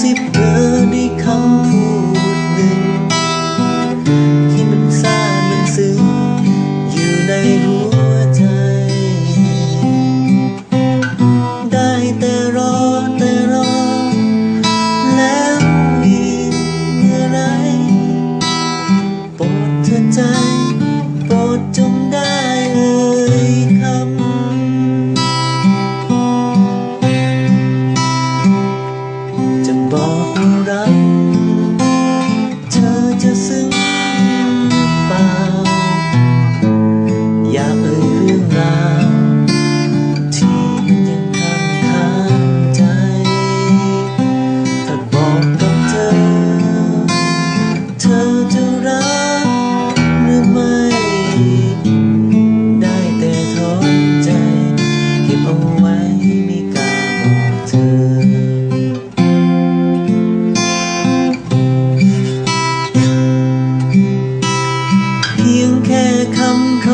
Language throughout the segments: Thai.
สิบเธอในคำพูดหนึ่ง ที่มันซ่ามันซึ้งอยู่ในหัวใจ ได้แต่รอแต่รอ แล้วอีกเมื่อไรโปรดเธอใจำ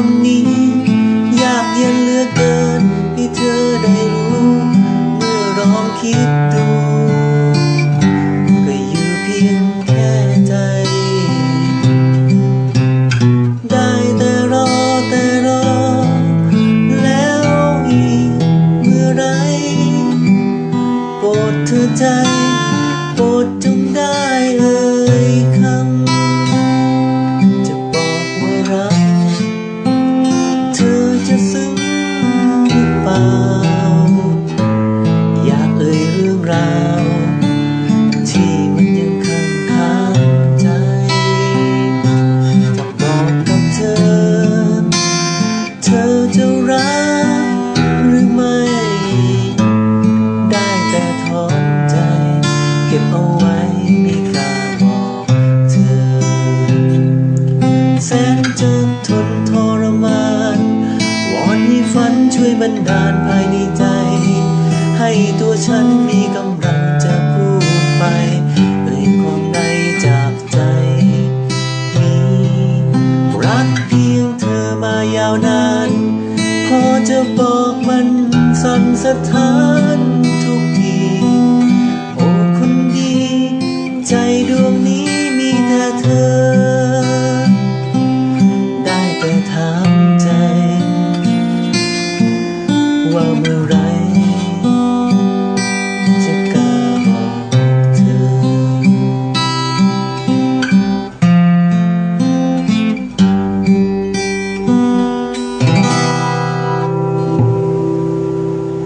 ำนี้อยากเย็นเหลือเกินให้เธอได้รู้ เมื่อลองคิดดูก็อยู่เพียงแค่ใจ ได้แต่รอแต่รอ แล้วอีกเมื่อไรโปรดเธอใจ โปรดจงได้เอ่ยคำ จะซึ้งหรือเปล่า อยากเอ่ยเรื่องราว ที่มันยังค้างคาใจจะบอกกับเธอ เธอจะรักหรือไม่ ได้แต่ถอนใจ เก็บเอาไว้ไม่กล้าบอกเธอ แสนจะทนทรมาน ฝันช่วยบันดาลภายในใจ ให้ตัวฉันมีกำลังจะพูดไปเอ่ยความในจากใจมีรักเพียงเธอมายาวนาน พอจะบอกมันสั่นสะท้าน i'm a summer.